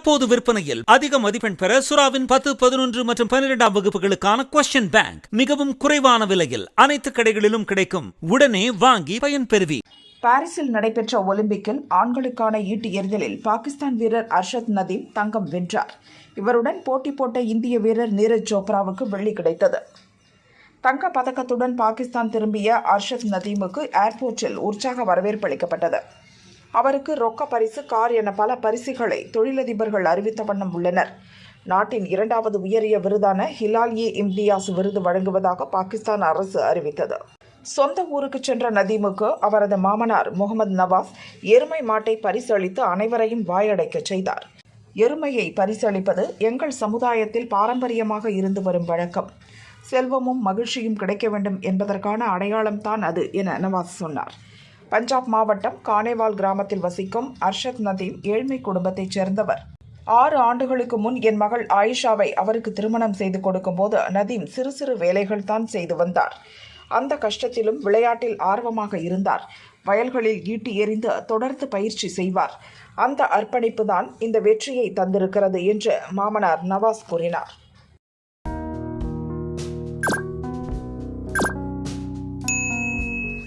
தற்போது விற்பனையில் அதிக மதிப்பெண் பெற சுறாவின் பத்து பதினொன்று மற்றும் பன்னிரெண்டாம் வகுப்புகளுக்கான கொஸ்டின் பேங்க் மிகவும் குறைவான விலையில் அனைத்து கடைகளிலும் கிடைக்கும். உடனே வாங்கி பயன்பெறுவி பாரிஸில் நடைபெற்ற ஒலிம்பிக்கில் ஆண்களுக்கான ஈட்டு எறிதலில் பாகிஸ்தான் வீரர் அர்ஷத் நதீம் தங்கம் வென்றார். இவருடன் போட்டி போட்ட இந்திய வீரர் நீரஜ் சோப்ராவுக்கு வெள்ளி கிடைத்தது. தங்க பதக்கத்துடன் பாகிஸ்தான் திரும்பிய அர்ஷத் நதீமுக்கு ஏர்போர்ட்டில் உற்சாக வரவேற்பு அளிக்கப்பட்டது. அவருக்கு ரொக்க பரிசு கார் என பல பரிசுகளை தொழிலதிபர்கள் அறிவித்த வண்ணம் உள்ளனர். நாட்டின் இரண்டாவது உயரிய விருதான ஹிலால் இ இம்தியாஸ் விருது வழங்குவதாக பாகிஸ்தான் அரசு அறிவித்தது. சொந்த ஊருக்கு சென்ற நதீமுக்கு அவரது மாமனார் முகமது நவாஸ் எருமை மாட்டை பரிசளித்து அனைவரையும் வாயடைக்கச் செய்தார். எருமையை பரிசளிப்பது எங்கள் சமுதாயத்தில் பாரம்பரியமாக இருந்து வரும் வழக்கம். செல்வமும் மகிழ்ச்சியும் கிடைக்க வேண்டும் என்பதற்கான அடையாளம்தான் அது என நவாஸ் சொன்னார். பஞ்சாப் மாவட்டம் கானேவால் கிராமத்தில் வசிக்கும் அர்ஷத் நதீம் ஏழ்மை குடும்பத்தைச் சேர்ந்தவர். ஆறு ஆண்டுகளுக்கு முன் என் மகள் ஆயிஷாவை அவருக்கு திருமணம் செய்து கொடுக்கும்போது நதீம் சிறு சிறு வேலைகள் தான் செய்து வந்தார். அந்த கஷ்டத்திலும் விளையாட்டில் ஆர்வமாக இருந்தார். வயல்களில் ஈட்டி எறிந்து தொடர்ந்து பயிற்சி செய்வார். அந்த அர்ப்பணிப்பு தான் இந்த வெற்றியை தந்திருக்கிறது என்று மாமனார் நவாஸ் கூறினார்.